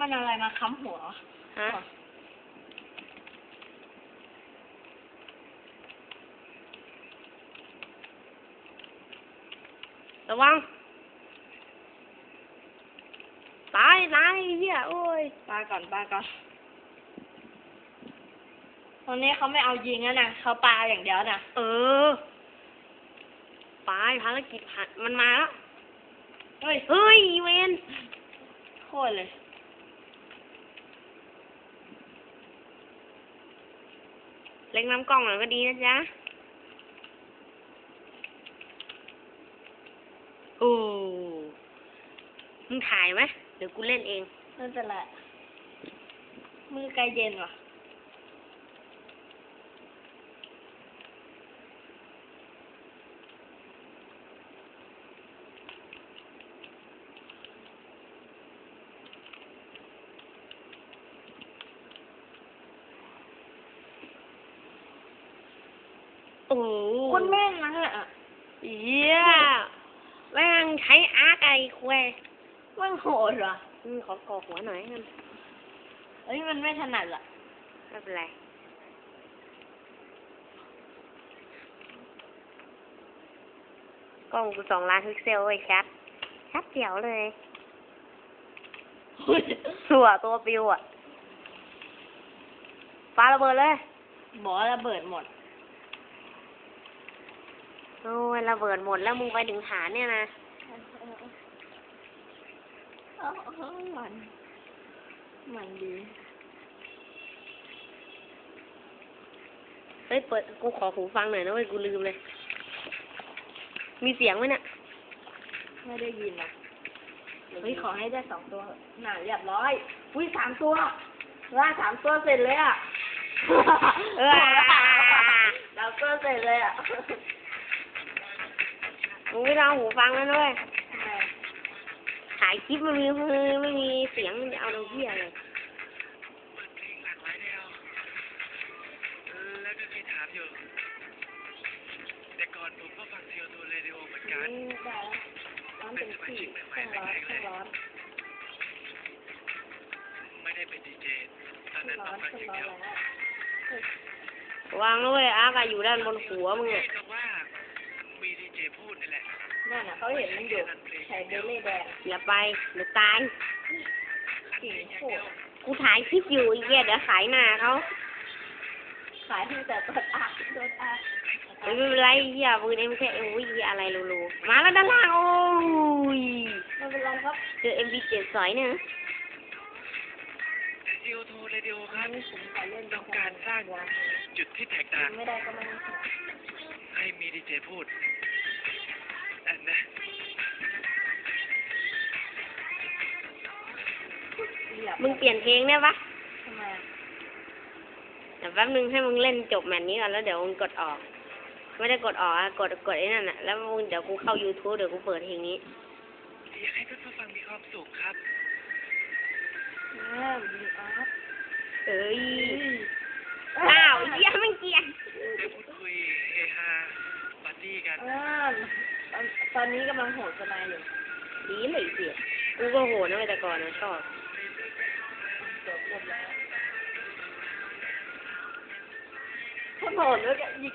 มันอะไรมาค้ำหัว ฮะ ระวัง ตายตายเฮียโอ้ยปาก่อนปาก่อนตอนนี้เขาไม่เอายิงแล้วนะเขาปาอย่างเดียวนะเออไปภารกิจผ่านมันมาแล้ว เฮ้ย เฮ้ยเวนโคตรเลย เล็งน้ำกล้องหน่อยก็ดีนะจ๊ะ โอ้มึงถ่ายไหมเดี๋ยวกูเล่นเองนั่นจะแหละมือไกลเย็นว่ะ โอ้คนแม่งนะฮะเยี่ยแม่งใช้อาร์คไอ้แควแม่งโหดว่ะอืมขอกอกหัวหน่อยกันเอ้ยมันไม่ถนัดอะไม่เป็นไรกล้องกูสองล้านพิกเซลเว้ยชัดชัดเจ๋วเลย สัวตัวปิวอะปาระเบิดเลยบอกระเบิดหมด โอ้ยระเบิดหมดแล้วมึงไปถึงฐานเนี่ยนะเออเออมันมันดี เฮ้ยเปิดกูขอหูฟังหน่อยนะเว้ยกูลืมเลย มีเสียงไหมเนี่ย ไม่ได้ยินนะเฮ้ยขอให้ได้สองตัวหนาเรียบร้อยอุ้ยสามตัวล่าสามตัวเสร็จเลยอะ เออสามตัวเสร็จเลยอะ มึงไม่ต้องเอาหูฟังแล้วนะเว้ยทำไมถ่ายคลิปมันมีมือไม่มีเสียงมันจะเอาเราเพี้ยเลยแล้วก็เคยถามอยู่แต่ก่อนผมก็ฟังเซียวทูเรดิโอเหมือนกันนี่ได้แล้วร้อนเป็นที่เครื่องร้อนเครื่องร้อนไม่ได้เป็นดีเจตอนเครื่นั้อนงร้ต้ออนงเคฟังรื่องอย่างร้อนเดียวแล้ววางนะเว้ยอาร์กอะอยู่ด้านบนหัวมึงเท่อะ เขาเห็นมันอยู่ใส่เบลเล่แดงอย่าไปเดี๋ยวตายกิ่งโคตรกูถ่ายคลิปอยู่ไอ้เหี้ยเดี๋ยวขายหน้าเขาขายตั้งแต่ต้นอาโดนอาไม่เป็นไรเหี้ยปืนเอ็มแค่เอ็มวิอะไรรูๆมาแล้วด้านล่างโอ้ยไม่เป็นไรครับเจอเอ็มบีเจ็ดสอยเนี่ยนะเซียวทูเรดิโอคอัรันบนี้ผมขอเล่นต้องการสร้างจุดที่แตกต่างไม่ได้ก็ไม่ได้ให้มีดีเจพูดอันนะ ยบมึงเปลี่ยนเพลงได้ปะทำไมอะเดี๋ยวแป๊บนึงให้มึงเล่นจบแมตช์นี้ก่อนแล้วเดี๋ยวมึงกดออก ไม่ได้กดออกอะกดกดไอ้นั่นอะแล้วมึงเดี๋ยวกูเข้า YouTube เดี๋ยวกูเปิดเพลงนี้อยากให้เพื่อนผู้ฟังมีความสุขครับเออดีอาร์ตเอ้ยอ้าวไอ้เหี้ยมันเกลียดได้พูดคุยเฮฮาปาร์ตี้กันเออตอนตอนนี้กำลังโหดสนายอยู่ดีเลยเสียกูก็โหดนะเว้ยแต่ก่อนนะชอบ จบเรีย